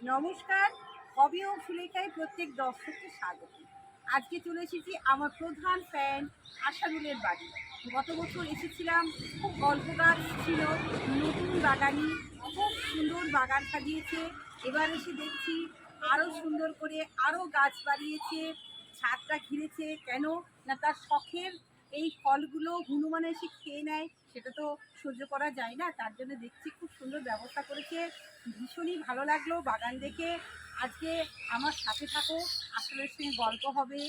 নমস্কার, হবি ও সুলেখায় প্রত্যেক দর্শককে স্বাগত। আজকে চলে এসেছি আমার প্রধান ফ্যান আশারুলের বাড়ি। গত বছর এসেছিলাম, খুব অল্প গাছ ছিল, নতুন বাগানি খুব সুন্দর বাগান সাজিয়েছে। এবার এসে দেখছি আরও সুন্দর করে আরও গাছ বাড়িয়েছে, ছাদটা ঘিরেছে। কেন? না তার শখের এই ফলগুলো হনুমান এসে খেয়ে নেয়, সেটা তো সহ্য করা যায় না। তার জন্য দেখছি খুব সুন্দর ব্যবস্থা করেছে। ভীষণই ভালো লাগল। বাগান দেখে আজকে আমার সাথে থাকো। আসলের সঙ্গে গল্প হবে।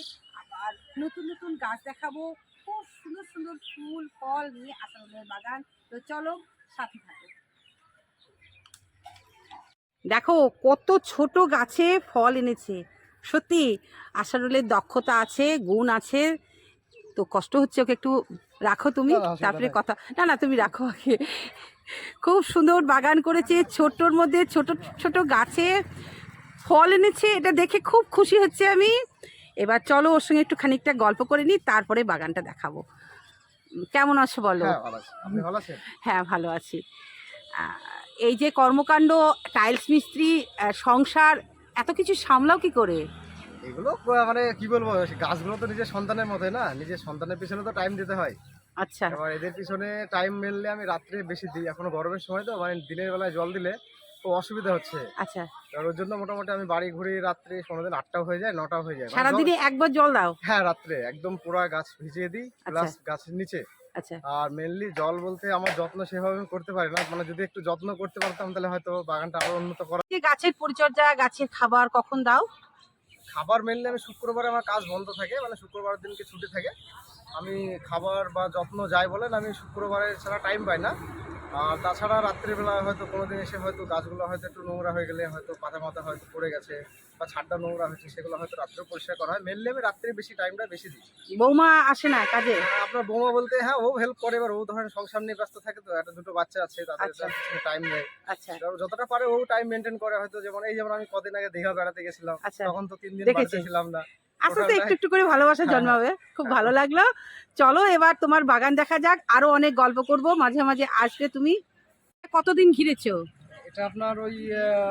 আবার নতুন নতুন গাছ দেখাবো। খুব সুন্দর সুন্দর ফুল ফল নিয়ে আসলের বাগান। তো চলো সাথে থাকো। দেখো কত ছোট গাছে ফল এনেছে। সত্যি আশারুলের দক্ষতা আছে গুণ আছে। তো কষ্ট হচ্ছে ওকে একটু রাখো তুমি। তারপরে কথা না না তুমি রাখো আগে। খুব সুন্দর বাগান করেছে ছোট্টর মধ্যে ছোট ছোট গাছে ফল এনেছে এটা দেখে খুব খুশি হচ্ছে আমি। এবার চলো ওর সঙ্গে একটু খানিকটা গল্প করে নিই তারপরে বাগানটা দেখাবো। কেমন আছো বলো? হ্যাঁ ভালো আছি। হ্যাঁ এই যে কর্মকাণ্ড টাইলস মিস্ত্রি সংসার এত কিছু সামলাও কি করে? এগুলো মানে কি বলব গাছগুলো তো নিজের সন্তানের মতোই না? নিজের সন্তানের পিছনে তো টাইম দিতে হয়। আচ্ছা। এবার এদের পিছনে টাইম মেললে আমি রাত্রে বেশি দিই। এখনও গরমের সময় তো মানে দিনের বেলায় জল দিলে তো অসুবিধা হচ্ছে। আচ্ছা। আর ওর জন্য মোটামুটি আমি বাড়ি ঘুরি রাত্রে কোনোদিন আটটাও হয়ে যায় নটাও হয়ে যায়। মানে সারাদিনে একবার জল দাও? হ্যাঁ রাত্রে একদম পুরা গাছ ভিজিয়ে দিই প্লাস গাছের নিচে। আচ্ছা। আর মেনলি জল বলতে আমার যত্ন সেভাবে আমি করতে পারি না। মানে যদি একটু যত্ন করতে পারতাম তাহলে হয়তো বাগানটা আরও উন্নত করা গাছের পরিচর্যা গাছের খাবার কখন দাও? খাবার মেনলি আমি শুক্রবারে আমার কাজ বন্ধ থাকে মানে শুক্রবার দিনকে ছুটি থাকে। আমি খাবার বা যত্ন যাই বলেন আমি শুক্রবারে ছাড়া টাইম পাই না। আর তাছাড়া রাত্রিবেলা হয়তো কোনো দিন এসে হয়তো গাছগুলো হয়তো একটু নোংরা হয়ে গেলে হয়তো পাতা মাথা হয়তো পড়ে গেছে বা ছাদটা নোংরা হয়েছে সেগুলো হয়তো রাত্রেও পরিষ্কার করা হয়। মেনলি আমি রাত্রে বেশি টাইমটা বেশি দিই। বৌমা আসে না কাজে? আপনার বৌমা বলতে হ্যাঁ ও হেল্প করে এবার ও ধরেন সংসার নিয়ে ব্যস্ত থাকে তো একটা দুটো বাচ্চা আছে তাদের আচ্ছা। টাইম নেই। আচ্ছা। যতটা পারে ও টাইম মেনটেন করে হয়তো যেমন এই যেমন আমি কদিন আগে দীঘা বেড়াতে গেছিলাম আচ্ছা। তখন তো তিন দিন। বাড়িতে ছিলাম না। আস্তে আস্তে একটু একটু করে ভালোবাসা হ্যাঁ, জন্মাবে। খুব ভালো লাগল। চলো এবার তোমার বাগান দেখা যাক। আরও অনেক গল্প করব। মাঝে মাঝে আসবে তুমি। কতদিন ঘিরেছো? এটা আপনার ওই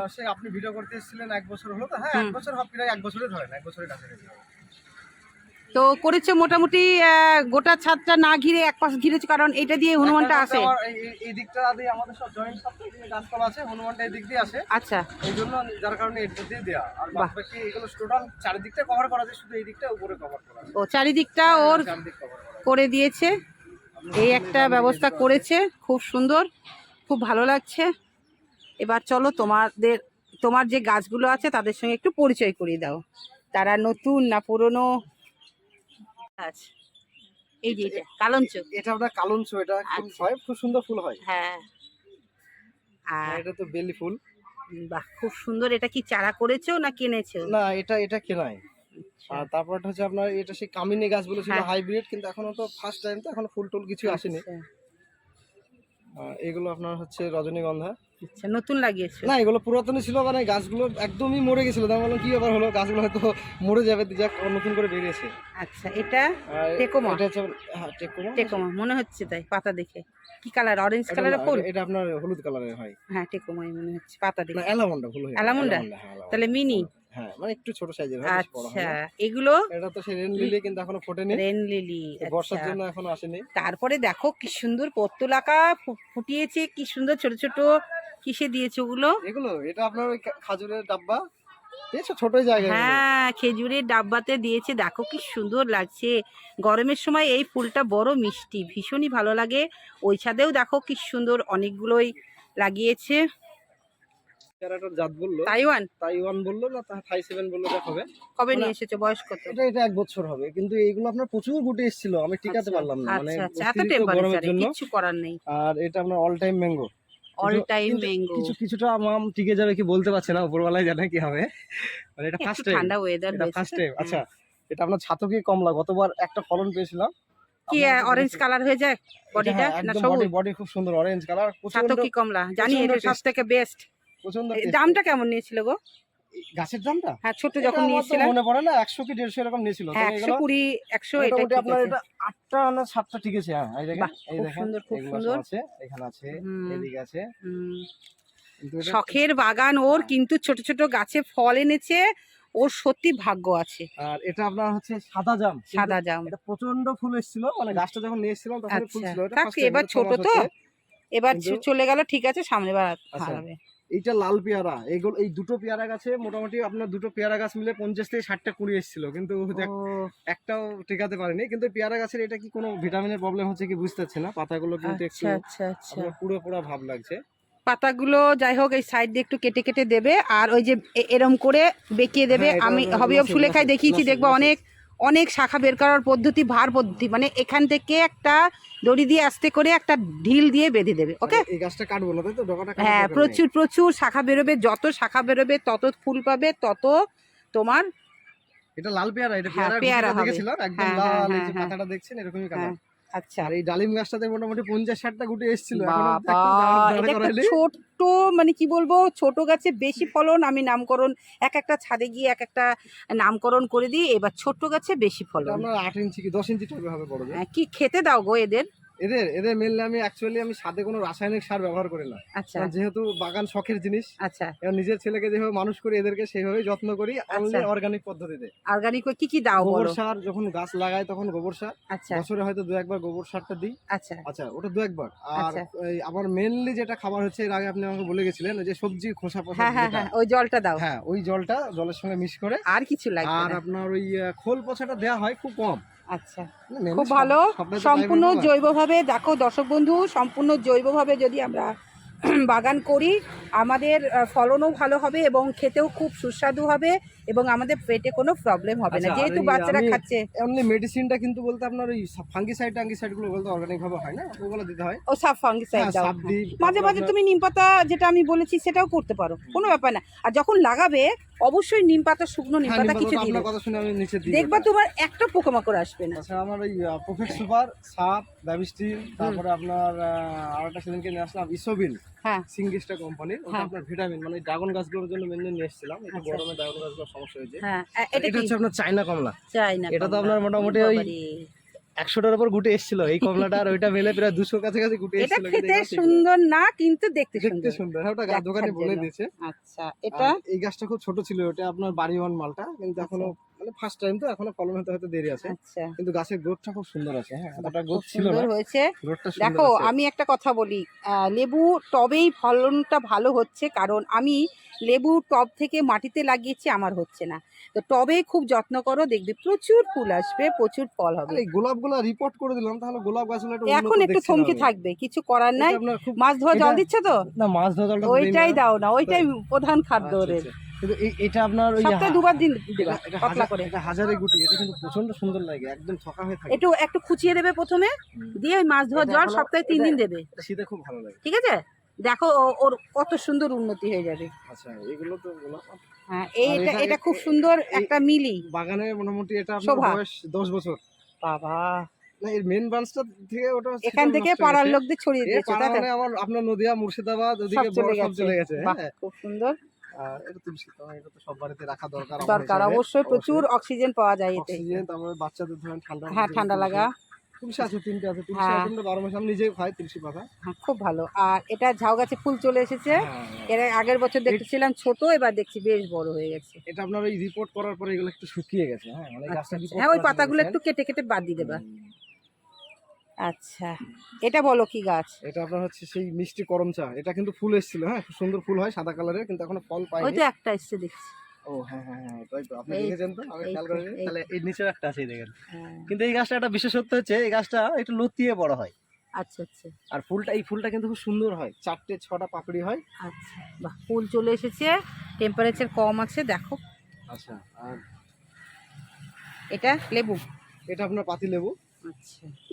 সে আপনি ভিডিও করতে এসেছিলেন এক বছর হলো তো? হ্যাঁ এক বছর প্রায় এক বছরই ধরেন এক বছরের কাছাকাছি। তো করেছে মোটামুটি গোটা ছাদটা না ঘিরে এক পাশ ঘিরেছে কারণ এটা দিয়ে হনুমানটা আসে। এই- দিকটা দিয়ে আমাদের সব জয়েন্ট সব গাছপালা আছে হনুমানটা এই দিক দিয়ে আসে। আচ্ছা। এই জন্য যার কারণে এই দিক দিয়ে। দেওয়া আর বাকি এগুলো টোটাল চারিদিকটা কভার করা আছে শুধু এই দিকটা উপরে কভার করা আছে। ও চারিদিকটা ওর করা আছে। করে দিয়েছে। এই একটা ব্যবস্থা করেছে খুব সুন্দর খুব ভালো লাগছে। এবার চলো তোমাদের তোমার যে গাছগুলো আছে তাদের সঙ্গে একটু পরিচয় করিয়ে দাও। তারা নতুন না পুরনো? গাছ এই যে এটা কালঞ্চ। এটা এটা আচ্ছা। হয় খুব সুন্দর ফুল হয়। হ্যাঁ। আর এটা তো বেলি ফুল। বাহ খুব সুন্দর। এটা কি চারা করেছ না কিনেছো? না এটা এটা কেনাই। আর তারপরটা হচ্ছে আপনার এটা সেই কামিনী গাছগুলো ছিল হ্যাঁ। হাইব্রিড কিন্তু এখনও তো ফার্স্ট টাইম তো এখনও ফুল টুল কিছু আসেনি। আচ্ছা, এগুলো আপনার হচ্ছে রজনীগন্ধা। আচ্ছা নতুন লাগিয়েছো? না এগুলো পুরাতনই ছিল মানে গাছগুলো একদমই মরে গেছিল। তাই বললাম কি ব্যাপার হলো? গাছগুলো হয়তো মরে যাবে যাক নতুন করে বেরিয়েছে। আচ্ছা এটা টেকোমা? এটা হচ্ছে হ্যাঁ টেকোমা। টেকোমা মনে হচ্ছে তাই পাতা দেখে। কি কালার? অরেঞ্জ কালারের ফুল? এটা আপনার হলুদ কালারের হয়। হ্যাঁ টেকোমাই মনে হচ্ছে পাতা দেখে। অ্যালামন্ডা ফুল হয় অ্যালামন্ডা? তাহলে মিনি? হ্যাঁ মানে একটু ছোট সাইজের হয় আচ্ছা এগুলো এটা তো রেন লিলি কিন্তু এখনও ফোটেনি। রেন লিলি বর্ষার জন্য এখনও আসেনি। তারপরে দেখো কি সুন্দর পত্তলাকা ফুটিয়েছে কি সুন্দর ছোট ছোট কিসে দিয়েছে ওগুলো? এগুলো এটা আপনার ওই খাজুরের ডাব্বা। দেখছ হ্যাঁ খেজুরের ডাব্বাতে দিয়েছে। দেখো কি সুন্দর লাগছে। গরমের সময় এই ফুলটা বড় মিষ্টি ভীষণই ভালো লাগে। ওই ছাদেও দেখো কি সুন্দর অনেকগুলোই লাগিয়েছে। জাত বলল তাইওয়ান? তাইওয়ান বলল না থাই সেভেন বলল হবে। কবে নিয়ে এসেছ বয়স কত? এটা এটা এক বছর হবে। কিন্তু এইগুলো আপনার প্রচুর গুটি এসেছিল আমি টিকাতে আচ্ছা, পারলাম না। মানে আচ্ছা আচ্ছা। এত টেম্পারেচারে জন্য। করার নেই। আর এটা আপনার all time mango all time mango কিছু কিছুটা আম টিকে যাবে কি বলতে পারছে না উপরওয়ালায় জানে কি হবে। মানে এটা ফার্স্ট টাইম ঠান্ডা ওয়েদার এটা ফার্স্ট টাইম হ্যাঁ। আচ্ছা এটা আপনার ছাতকি কমলা গতবার একটা ফলন পেয়েছিলাম। কি অরেঞ্জ কালার হয়ে যায় বডিটা না বডি সবুজ? বডি খুব সুন্দর অরেঞ্জ কালার প্রচণ্ড কি কমলা জানি এটা সব থেকে বেস্ট দামটা কেমন নিয়েছিল গো? গাছের দামটা? হ্যাঁ ছোট যখন নিয়েছিলাম। মনে পড়ে না একশো কি দেড়শো এরকম নিয়েছিল। হ্যাঁ তবে একশো এগুলো কুড়ি একশো এটা মোটামুটি আপনার এটা আটটা না সাতটা টিকেছে হ্যাঁ এই দেখেন এই খুব দেখেন সুন্দর, খুব সুন্দর। আছে এখানে আছে। এদিকে আছে। শখের বাগান ওর কিন্তু ছোট ছোট গাছে ফল এনেছে ওর সত্যি ভাগ্য আছে। আর এটা আপনার হচ্ছে সাদা জাম সাদা জাম। এটা প্রচণ্ড ফুল এসেছিল মানে গাছটা যখন নিয়ে এসেছিলাম তখন ফুল আচ্ছা ছিল এটা এবার ছোট তো। এবার চলে গেল ঠিক আছে সামনে বার। হবে এইটা লাল পেয়ারা। এইগুলো এই দুটো পেয়ারা গাছে মোটামুটি আপনার দুটো পেয়ারা গাছ মিলে পঞ্চাশ থেকে ষাটটা কুড়ি এসেছিল। কিন্তু একটাও টেকাতে পারেনি। কিন্তু পেয়ারা গাছের এটা কি কোনো ভিটামিনের প্রবলেম হচ্ছে কি বুঝতে পারছি না। পাতাগুলো কিন্তু একটু আচ্ছা আচ্ছা আচ্ছা। পুরো পুরো ভাব লাগছে। পাতাগুলো যাই হোক এই সাইড দিয়ে একটু কেটে কেটে দেবে। আর ওই যে এরম করে বেঁকিয়ে দেবে। হ্যাঁ, আমি হলো হবি নাসিক, সুলেখায় দেখিয়েছি দেখব অনেক অনেক শাখা বের করার পদ্ধতি ভার পদ্ধতি মানে এখান থেকে একটা দড়ি দিয়ে আস্তে করে একটা ঢিল দিয়ে বেঁধে দেবে ওকে মানে এই গাছটা কাটবো না তো? হ্যাঁ প্রচুর প্রচুর শাখা বেরোবে যত শাখা বেরোবে তত ফুল পাবে তত তোমার এটা লাল পেয়ারা এটা হ্যাঁ, পেয়ারা পেয়ারা হবে। একদম হ্যাঁ, হ্যাঁ, লাল এই যে হ্যাঁ, হ্যাঁ। পাতাটা দেখছেন এরকমই কালার হ্যাঁ, আচ্ছা আর এই ডালিম গাছটাতে মোটামুটি পঞ্চাশ ষাটটা গুটি এসেছিল। ছোট্ট মানে কি বলব ছোট গাছে বেশি ফলন আমি নামকরণ এক একটা ছাদে গিয়ে এক একটা নামকরণ করে দিই এবার ছোট্ট গাছে বেশি ফলন। আপনার আট ইঞ্চি কি দশ ইঞ্চি হবে হ্যাঁ, কি খেতে দাও গো এদের। এদের এদের মেনলি আমি অ্যাকচুয়ালি আমি সাথে কোনো রাসায়নিক সার ব্যবহার করি না। আচ্ছা। যেহেতু বাগান শখের জিনিস আচ্ছা। নিজের ছেলেকে যেভাবে মানুষ করি এদেরকে সেইভাবেই যত্ন করি অনলি আচ্ছা। অর্গানিক পদ্ধতিতে। অর্গানিক কি কি দাও গোবর সার যখন গাছ লাগাই তখন গোবর সার। আচ্ছা। বছরে হয়তো দু একবার গোবর সারটা দিই। আচ্ছা। আচ্ছা ওটা দু একবার। আর আচ্ছা। আমার মেনলি যেটা খাবার হচ্ছে এর আগে আপনি আমাকে বলে গেছিলেন যে সবজি খোসা পচা হ্যাঁ হ্যাঁ হ্যাঁ ওই জলটা দাও। হ্যাঁ ওই জলটা জলের সঙ্গে মিক্স করে। আর কিছু লাগে আর আপনার ওই খোল পচাটা দেওয়া হয় খুব কম। আচ্ছা। খুব ভালো। সম্পূর্ণ জৈবভাবে দেখো দর্শক বন্ধু সম্পূর্ণ জৈবভাবে যদি আমরা বাগান করি আমাদের ফলনও ভালো হবে এবং খেতেও খুব সুস্বাদু হবে। এবং আমাদের পেটে কোনো প্রবলেম হবে না। আচ্ছা, যেহেতু বাচ্চারা খাচ্ছে। এমনি মেডিসিনটা কিন্তু বলতে আপনার ওই ফাঙ্গিসাইড টাঙ্গিসাইডগুলো বলতে অর্গানিক ভাবে হয় না? ওগুলো দিতে হয়। ও সাব ফাঙ্গিসাইড হ্যাঁ, দাও। মাঝে মাঝে তুমি নিম পাতা যেটা আমি বলেছি সেটাও করতে পারো। কোনো ব্যাপার না। আর যখন লাগাবে অবশ্যই নিম পাতা শুকনো নিম হ্যাঁ, পাতা কিছু দেবে। কথা শুনে আমি নিচে দিই দেখবা তোমার একটা পোকামাকড় আসবে না। তাছাড়া আমার ওই প্রফিট সুপার সাপ ব্যাবিস্টিল তারপরে আপনার আরেকটা সেদিনকে নিয়ে আসলাম ইসোবিন হ্যাঁ। সিঙ্গিস্টা কোম্পানির ওটা হ্যাঁ। আপনার ভিটামিন মানে ড্রাগন গাছগুলোর জন্য মেনলি নিয়ে এসেছিলাম। আচ্ছা। গরমে ড্রাগন গাছগুলোর সমস্যা হয়েছে। হ্যাঁ এটা এটা হচ্ছে আপনার চাইনা কমলা। চাই এটা তো আপনার মোটামুটি ওই একশোটার উপর গুটে এসেছিল। এই কমলাটা আর ওইটা মেলে প্রায় দুশোর কাছাকাছি গুটে এসেছিল। খেতে সুন্দর না কিন্তু দেখতে দেখতে সুন্দর। সুন্দর। হ্যাঁ ওটা দোকানে বলে দিয়েছে। আচ্ছা এটা? এই গাছটা খুব ছোট ছিল ওটা আপনার বাড়িওয়ান মালটা। কিন্তু এখনও মানে ফার্স্ট টাইম তো এখনও ফলন হতে হয়তো দেরি আছে। আচ্ছা। কিন্তু গাছের গ্রোথটা খুব সুন্দর আছে হ্যাঁ খুব গ্রোথ ছিল না। সুন্দর হয়েছে। দেখো আমি একটা কথা বলি লেবু টবেই ফলনটা ভালো হচ্ছে কারণ আমি লেবু টব থেকে মাটিতে লাগিয়েছি আমার হচ্ছে না। তো টবে খুব যত্ন করো দেখবে প্রচুর ফুল আসবে প্রচুর ফল হবে। এই গোলাপগুলো রিপোর্ট করে দিলাম তাহলে গোলাপ গাছগুলো একটু এখন একটু থমকে থাকবে কিছু করার নাই। মাছ ধোয়া জল দিচ্ছ তো? না মাছ ধোয়া দিই ওইটাই দাও না ওইটাই প্রধান খাদ্য আচ্ছা, ওদের। আচ্ছা। কিন্তু এটা আপনার ওই সপ্তাহে দুবার দিন দিবা পাতলা করে। এটা হাজারে গুটি এটা কিন্তু প্রচণ্ড সুন্দর লাগে একদম থকা হয়ে থাকে। একটু একটু খুচিয়ে দেবে প্রথমে দিয়ে ওই মাছ ধোয়া এটা জল সপ্তাহে তিন দিন দেবে। শীতে খুব ভালো লাগে। ঠিক আছে? দেখো ওর কত সুন্দর উন্নতি হয়ে যাবে। আচ্ছা এগুলো তো হ্যাঁ এইটা এটা- খুব সুন্দর একটা মিলি। বাগানে মোটামুটি এটা আপনার বয়স দশ বছর। বাবা। না এর মেন ব্রাঞ্চটা থেকে ওটা এখান থেকে পাড়ার লোকদের ছড়িয়ে দিয়েছে তাই মানে আমার আপনার নদিয়া মুর্শিদাবাদ ওদিকে বড় সব চলে গেছে হ্যাঁ। খুব সুন্দর। এটা তুলসী তো এটা তো সব বাড়িতে রাখা দরকার দরকার অবশ্যই প্রচুর অক্সিজেন পাওয়া যায় এতে। অক্সিজেন তারপরে বাচ্চাদের ধরেন ঠান্ডা হ্যাঁ ঠান্ডা লাগা। তুলসী আছে তিনটে আছে তুলসী হ্যাঁ। বারো মাস আমি নিজেই খাই তুলসী পাতা। হ্যাঁ খুব ভালো। আর এটা ঝাউ গাছে ফুল চলে এসেছে। হ্যাঁ, এর আগের বছর দেখতেছিলাম ছোট এবার দেখছি বেশ বড় হয়ে গেছে। এটা আপনার ওই রিপোর্ট করার পরে এগুলো একটু শুকিয়ে গেছে হ্যাঁ? মানে আচ্ছা, গাছটা আচ্ছা। হ্যাঁ ওই পাতাগুলো একটু কেটে কেটে বাদ দিয়ে দেবা। আচ্ছা। এটা বলো কি গাছ? এটা আপনার হচ্ছে সেই মিষ্টি করম চা। এটা কিন্তু ফুল এসেছিল হ্যাঁ? খুব সুন্দর ফুল হয় সাদা কালারের কিন্তু এখনও ফল ওই পাইনি তো একটা এসছে দেখছি। ও হ্যাঁ হ্যাঁ হ্যাঁ তাই তো। আপনি দেখেছেন তো? আমি খেয়াল তো, তাহলে এই নিচেও একটা আছে দেখেন। হ্যাঁ, কিন্তু এই গাছটা একটা বিশেষত্ব হচ্ছে এই গাছটা একটু লতিয়ে বড় হয়। আচ্ছা আচ্ছা। আর ফুলটা এই ফুলটা কিন্তু খুব সুন্দর হয়। চারটে ছটা পাপড়ি হয়। আচ্ছা। বাহ ফুল চলে এসেছে। টেম্পারেচার কম আছে দেখো। আচ্ছা আর এটা লেবু। এটা আপনার পাতি লেবু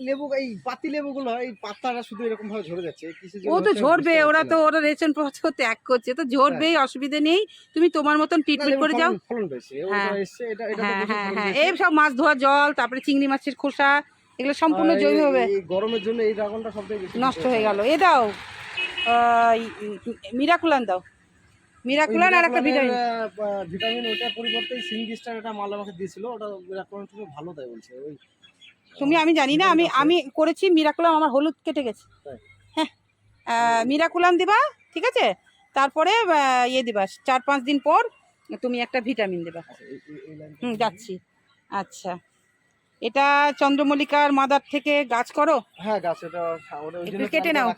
লেবু এই পাতি লেবুগুলো এই পাতাটা শুধু এরকম ভাবে ঝরে যাচ্ছে? ও তো ঝরবে ওরা তো ওরা রেশন পত্র ত্যাগ করছে তো ঝরবেই অসুবিধা নেই। তুমি তোমার মতন ট্রিটমেন্ট করে যাও। হ্যাঁ। ওটা এটা এটা হ্যাঁ হ্যাঁ হ্যাঁ। এই সব মাছ ধোয়া জল তারপরে চিংড়ি মাছের খোসা এগুলো সম্পূর্ণ জৈব হবে। গরমের জন্য এই ড্রাগনটা সবথেকে নষ্ট হয়ে গেল। এ দাও মিরাকুলান দাও। মিরাকুলান আর একটা ভিটামিন ভিটামিন ওটার পরিবর্তে সিঙ্গিস্টার একটা মাল আমাকে দিয়েছিল ওটা মিরাকুলান থেকে ভালো দেয় বলছে। ওই তুমি আমি জানি না আমি আমি করেছি মিরাকুলাম আমার হলুদ কেটে গেছে? হ্যাঁ মিরাকুলাম দিবা ঠিক আছে? তারপরে ইয়ে দিবা চার পাঁচ দিন পর তুমি একটা ভিটামিন দেবা। আচ্ছা, হুম যাচ্ছি। আচ্ছা। এটা চন্দ্রমল্লিকার মাদার থেকে গাছ করো? হ্যাঁ গাছ এটা কেটে নাও।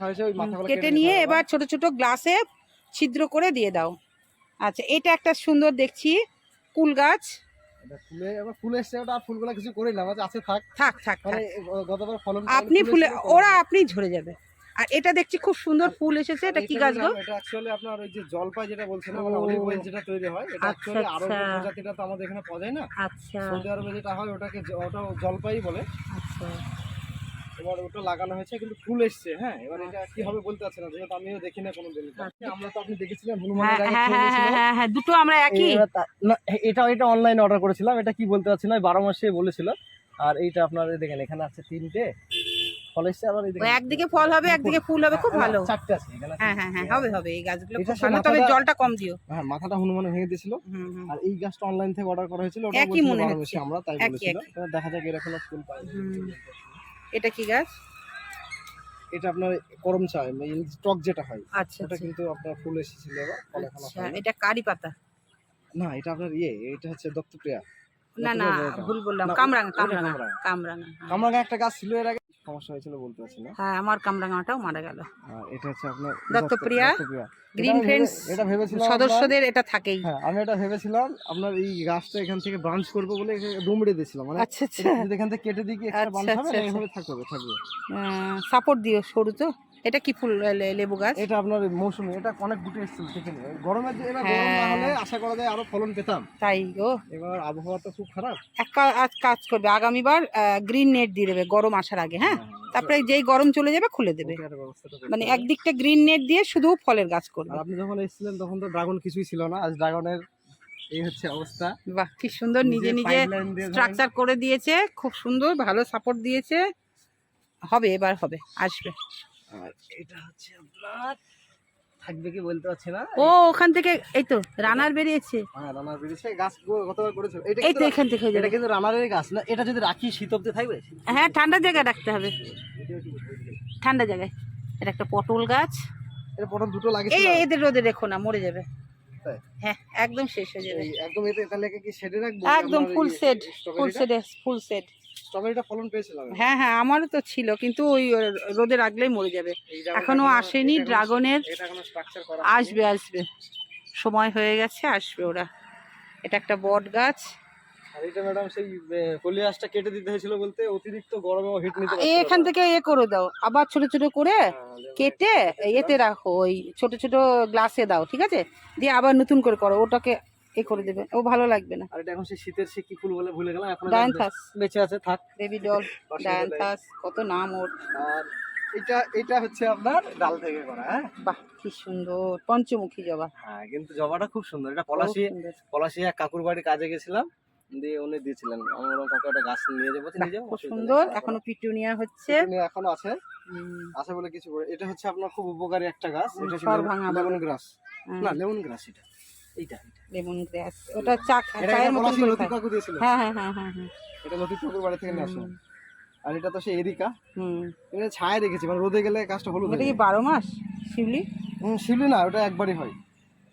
কেটে নিয়ে এবার ছোট ছোট গ্লাসে ছিদ্র করে দিয়ে দাও। আচ্ছা এটা একটা সুন্দর দেখছি কুল গাছ। ফুলে এবার ফুল এসছে ওটা ফুলগুলো কিছু করি না আছে আছে থাক। থাক থাক মানে গতবার ফলন আপনি ফুলে ওরা আপনি ঝরে যাবে। আর এটা দেখছি খুব সুন্দর ফুল এসেছে এটা কি গাছ গো? এটা অ্যাকচুয়ালি আপনার ওই যে জলপাই যেটা বলছেন। মানে অলিভ অয়েল যেটা তৈরি হয় এটা অ্যাকচুয়ালি আরও আচ্ছা। প্রজাতিটা তো আমাদের এখানে পাওয়া যায় না। আচ্ছা। সৌদি আরবে যেটা হয় ওটাকে ওটা জলপাই বলে। আচ্ছা। এবার ওটা লাগানো হয়েছে কিন্তু ফুল এসছে হ্যাঁ? এবার এটা কি হবে বলতে পারছি না যেহেতু আমিও দেখি না কোনোদিন। আচ্ছা। আমরা তো আপনি দেখেছিলেন হ্যাঁ হনুমানের আগে হ্যাঁ হ্যাঁ হ্যাঁ হ্যাঁ দুটো আমরা একই। এটা এটা অনলাইনে অর্ডার করেছিলাম এটা কি বলতে পারছি না বারো মাসে বলেছিল। আর এইটা আপনার দেখেন এখানে আছে তিনটে। ফল এসছে আবার একদিকে ফল হবে একদিকে ফুল হবে খুব হ্যাঁ, ভালো। চারটে আছে এখানে হ্যাঁ হ্যাঁ হ্যাঁ হবে হবে এই গাছগুলো খুব ভালো। তবে জলটা কম দিও। হ্যাঁ মাথাটা হনুমানে ভেঙে দিয়েছিল। হুম হুম আর এই গাছটা অনলাইন থেকে অর্ডার করা হয়েছিল ওটা একই মনে হচ্ছে। আমরা তাই একই, বলেছিল। একই। এবার দেখা যাক এরকম ফুল পাই। এটা কি গাছ? এটা আপনার করম চা স্টক যেটা হয় আচ্ছা ওটা আচ্ছা। কিন্তু আপনার ফুল এসেছিল আচ্ছা এটা কারি পাতা? না এটা আপনার ইয়ে এটা হচ্ছে দত্তপ্রিয়া না না ভুল বললাম কামরাঙ্গা কামরাঙা কামরাঙ্গা কামরাঙা কামরাঙা। কামরাঙা হ্যাঁ। কামরাঙা একটা গাছ ছিল এর আগে। সমস্যা হয়েছিল বলতে পারছি না। হ্যাঁ আমার কামরাঙাটাও মারা গেল। আর এটা হচ্ছে আপনার দত্তপ্রিয়া। গ্রিন ফ্রেন্ডস এটা ভেবেছিলাম সদস্যদের এটা থাকেই। হ্যাঁ আমি এটা ভেবেছিলাম আপনার এই গাছটা এখান থেকে ব্রাঞ্চ করব বলে দুমড়ে দিয়েছিলাম। মানে আচ্ছা আচ্ছা। যদি এখান থেকে কেটে দিই কি একটা আচ্ছা, ব্রাঞ্চ হবে? আচ্ছা, এইভাবে থাকবে থাকবে। সাপোর্ট দিও সরু তো। এটা কি ফুল লেবু গাছ? এটা আপনার মৌসুমি এটা অনেক গুটি এসেছিল আছে গরমের যে এবার গরম না হ্যাঁ। হলে আশা করা যায় আরও ফলন পেতাম। তাই গো এবার আবহাওয়া তো খুব খারাপ। এক আজ কাজ করবে। আগামীবার গ্রিন নেট দিয়ে দেবে গরম আসার আগে হ্যাঁ? তারপরে যেই গরম চলে যাবে খুলে দেবে। মানে। একদিকটা গ্রিন নেট দিয়ে শুধু ফলের গাছ করবে। আপনি যখন এসেছিলেন তখন তো ড্রাগন কিছুই ছিল না। আজ ড্রাগনের এই হচ্ছে অবস্থা। বাহ কি সুন্দর। নিজে নিজে স্ট্রাকচার করে দিয়েছে। খুব সুন্দর ভালো সাপোর্ট দিয়েছে। হবে এবার হবে আসবে। আর এটা হচ্ছে আপনার থাকবে কি বলতে পারছি না? ও ওখান থেকে এই তো রানার বেরিয়েছে। হ্যাঁ রানার বেরিয়েছে গাছ গতবার করেছিল। এটা এই তো কিন্তু এখান থেকে হয়ে এটা কিন্তু রানারের গাছ না এটা যদি রাখি শীত অব্দি থাকবে? হ্যাঁ ঠান্ডা জায়গায় রাখতে হবে। ঠান্ডা জায়গায়। এটা একটা পটল গাছ। এটা পটল দুটো এই এদের রোদে রেখো না মরে যাবে। হ্যাঁ একদম শেষ হয়ে যাবে। একদম এতে তাহলে কি শেডে রাখব? একদম ফুল সেট ফুল সেট ফুল সেট স্ট্রবেরিটা ফলন পেয়েছিলাম। হ্যাঁ হ্যাঁ আমারও তো ছিল কিন্তু ওই রোদে রাখলেই মরে যাবে। এখনও আসেনি ড্রাগনের আসবে আসবে। সময় হয়ে গেছে আসবে ওরা। এটা একটা বট গাছ। আর এটা ম্যাডাম সেই কলি গাছটা কেটে দিতে হয়েছিল বলতে অতিরিক্ত গরমে হিট নিতে এখান থেকে এ করে দাও আবার ছোট ছোট করে হ্যাঁ, কেটে এতে রাখো ওই ছোট ছোট গ্লাসে দাও ঠিক আছে? দিয়ে আবার নতুন করে করো ওটাকে এ করে দেবে। ও ভালো লাগবে না। আর এটা এখন সেই শীতের সে কি ফুল বলে ভুলে গেলাম এখন ডায়ান্থাস বেঁচে আছে থাক। বেবি ডল ডায়ান্থাস কত নাম ওর। আর এটা এটা হচ্ছে আপনার ডাল থেকে করা হ্যাঁ? বাহ কি সুন্দর পঞ্চমুখী জবা। হ্যাঁ কিন্তু জবাটা খুব সুন্দর। এটা পলাশি পলাশি এক কাকুর বাড়ি কাজে গেছিলাম দিয়ে উনি দিয়েছিলেন। আমার কাকু একটা গাছ নিয়ে যাব নিয়ে যাব? সুন্দর। এখনও পিটুনিয়া হচ্ছে। এখনও আছে। আছে বলে কিছু এটা হচ্ছে আপনার খুব উপকারী একটা গাছ। এটা। Lemon grass. হ্যাঁ, না লেমন গ্রাস এটা। এইটা লেমন গ্রাস ওটা চা চায়ের এটা। কাকু দিয়েছিল। হ্যাঁ হ্যাঁ হ্যাঁ হ্যাঁ হ্যাঁ। এটা লতিফ কাকুর বাড়ি থেকে নিয়ে আর এটা তো সেই এরিকা। হুম। এটা ছায়া রেখেছি মানে রোদে গেলে গাছটা হলুদ হয়ে কি বারো মাস? শিউলি? হুম, শিউলি না ওটা একবারই হয়।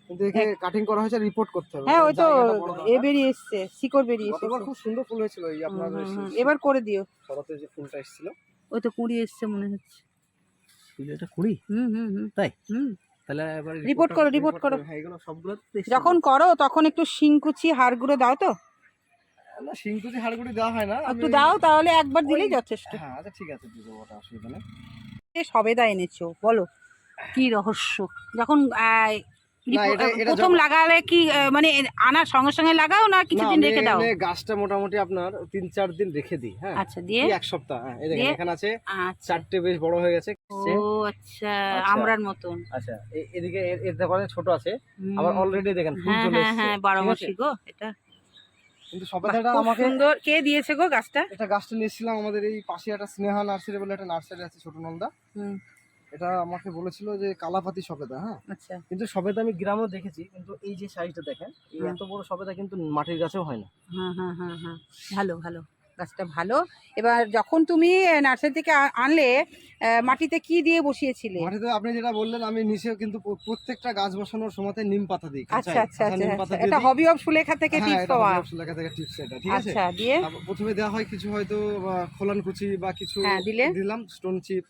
কিন্তু একে কাটিং করা হয়েছে রিপোর্ট করতে হবে। হ্যাঁ ওই তো এ বেরিয়ে এসছে শিকড় বেরিয়ে এসেছে। গতবার খুব সুন্দর ফুল হয়েছিল এই আপনার এবার করে দিও। শরতে যে ফুলটা এসেছিল। ওই তো কুড়ি এসছে মনে হচ্ছে। এটা কুড়ি? হুম হুম হুম। তাই? হুম। তাহলে এবার Report করো, রিপোর্ট করো। হ্যাঁ এগুলো সবগুলো যখন করো তখন একটু শিংকুচি হাড়গুলো দাও তো। না সিংকুচি হাড়গুড়ি দেওয়া হয় না একটু দাও তাহলে একবার দিলেই যথেষ্ট। হ্যাঁ আচ্ছা ঠিক আছে দিয়ে দেবো ওটা অসুবিধা নেই। সবেদা এনেছো বলো। কি রহস্য? যখন প্রথম লাগালে কি মানে আনার সঙ্গে সঙ্গে লাগাও না কিছুদিন রেখে দাও? গাছটা মোটামুটি আপনার তিন চার দিন রেখে দিই হ্যাঁ। আচ্ছা দিয়ে? এক সপ্তাহ হ্যাঁ এই দেখেন এখানে আছে আচ্ছা। চারটে বেশ বড় হয়ে গেছে ও আচ্ছা আচ্ছা। আমরার মতন। আচ্ছা এদিকে এর- এর দেখো ছোট আছে আবার অলরেডি দেখেন ফুল হ্যাঁ চলে হ্যাঁ হ্যাঁ বারো ঠিক আছে? মাসি গো এটা। কিন্তু সবেদাটা আমাকে সুন্দর। কে দিয়েছে গো গাছটা? এটা গাছটা নিয়েছিলাম আমাদের এই পাশে একটা স্নেহা নার্সারি বলে একটা নার্সারি আছে ছোট নন্দা। হুম। এটা আমাকে বলেছিল যে কালাপাতি সবেদা হ্যাঁ? আচ্ছা। কিন্তু সবেদা আমি গ্রামেও দেখেছি কিন্তু এই যে সাইজটা দেখেন এই হুম। এত বড় সবেদা কিন্তু মাটির গাছেও হয় না। হ্যাঁ হ্যাঁ হ্যাঁ হ্যাঁ। ভালো ভালো। গাছটা ভালো। এবার যখন তুমি নার্সারি থেকে আনলে মাটিতে কি দিয়ে বসিয়েছিলে? মাটিতে আপনি যেটা বললেন আমি নিচেও কিন্তু প্রত্যেকটা গাছ বসানোর সময়তে নিম পাতা দিই আচ্ছা আচ্ছা আচ্ছা নিম আচ্ছা। পাতা এটা হবি অফ সুলেখা থেকে হ্যাঁ, টিপস পাওয়া। হবিগঞ্জ লেখা থেকে tips এটা, ঠিক আছে? আচ্ছা দিয়ে? প্রথমে দেওয়া হয় কিছু হয়তো খোলান কুচি বা কিছু হ্যাঁ, দিলে? দিলাম স্টোন চিপ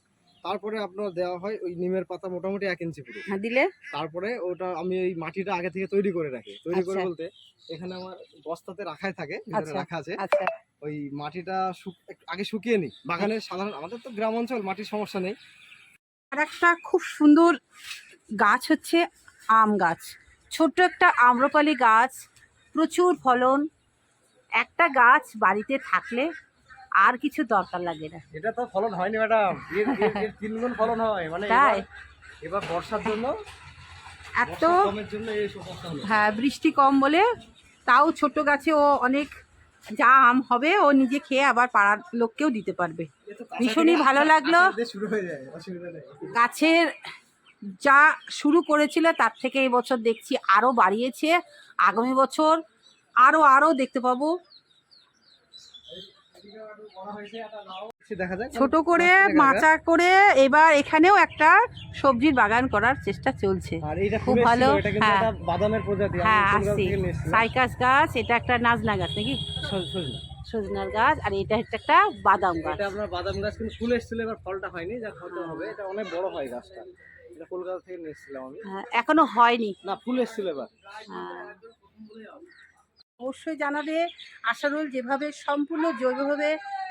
তারপরে আপনার দেওয়া হয় ওই নিমের পাতা মোটামুটি এক ইঞ্চি পুরো। হ্যাঁ দিলে? তারপরে ওটা আমি ওই মাটিটা আগে থেকে তৈরি করে রাখি। তৈরি করে আচ্ছা। বলতে এখানে আমার বস্তাতে রাখাই থাকে ভিতরে আচ্ছা। রাখা আছে। আচ্ছা। ওই মাটিটা শুক- আগে শুকিয়ে নিই। বাগানের সাধারণ আমাদের তো গ্রাম অঞ্চল মাটির সমস্যা নেই। আর একটা খুব সুন্দর গাছ হচ্ছে আম গাছ। ছোট্ট একটা আম্রপালি গাছ প্রচুর ফলন। একটা গাছ বাড়িতে থাকলে আর কিছু দরকার লাগে না। এটা তো ফলন হয়নি ম্যাডাম। এর এর- এর তিন গুণ ফলন হয়। মানে তাই? এবার- বর্ষার জন্য এত হ্যাঁ বৃষ্টি কম বলে তাও ছোট গাছে ও অনেক যা আম হবে ও নিজে খেয়ে আবার পাড়ার লোককেও দিতে পারবে। ভীষণই ভালো লাগল। গাছের যা শুরু করেছিল তার থেকে এই বছর দেখছি আরও বাড়িয়েছে। আগামী বছর আরও আরও দেখতে পাবো। ছোট করে মাচা করে এবার এখানেও একটা সবজির বাগান করার চেষ্টা চলছে। খুব ভালো, হ্যাঁ। বাদামের প্রজাতি হ্যাঁ আসছি। সাইকাস গাছ এটা একটা নাজনা গাছ নাকি? সজ- সজনার গাছ আর এটা হচ্ছে একটা বাদাম গাছ। এটা আপনার বাদাম গাছ কিন্তু ফুল এসেছিল এবার ফলটা হয়নি যা হয়তো হবে। এটা অনেক বড় হয় গাছটা। এটা কলকাতা থেকে নিয়ে এসেছিলাম আমি। হ্যাঁ, এখনও হয়নি। না ফুল এসেছিল এবার। অবশ্যই জানাবে। আশারুল যেভাবে সম্পূর্ণ জৈবভাবে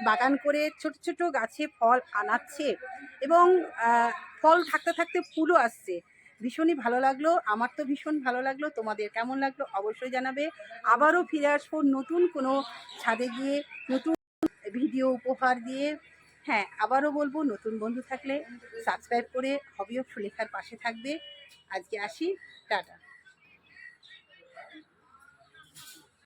বাগান করে ছোট ছোট গাছে ফল আনাচ্ছে এবং ফল থাকতে থাকতে ফুলও আসছে। ভীষণই ভালো লাগল, আমার তো ভীষণ ভালো লাগল, তোমাদের কেমন লাগল অবশ্যই জানাবে। আবারও ফিরে আসব নতুন কোনো ছাদে গিয়ে, নতুন ভিডিও উপহার দিয়ে। হ্যাঁ আবারও বলব, নতুন বন্ধু থাকলে সাবস্ক্রাইব করে হবি অফ সুলেখার পাশে থাকবে। আজকে আসি, টাটা।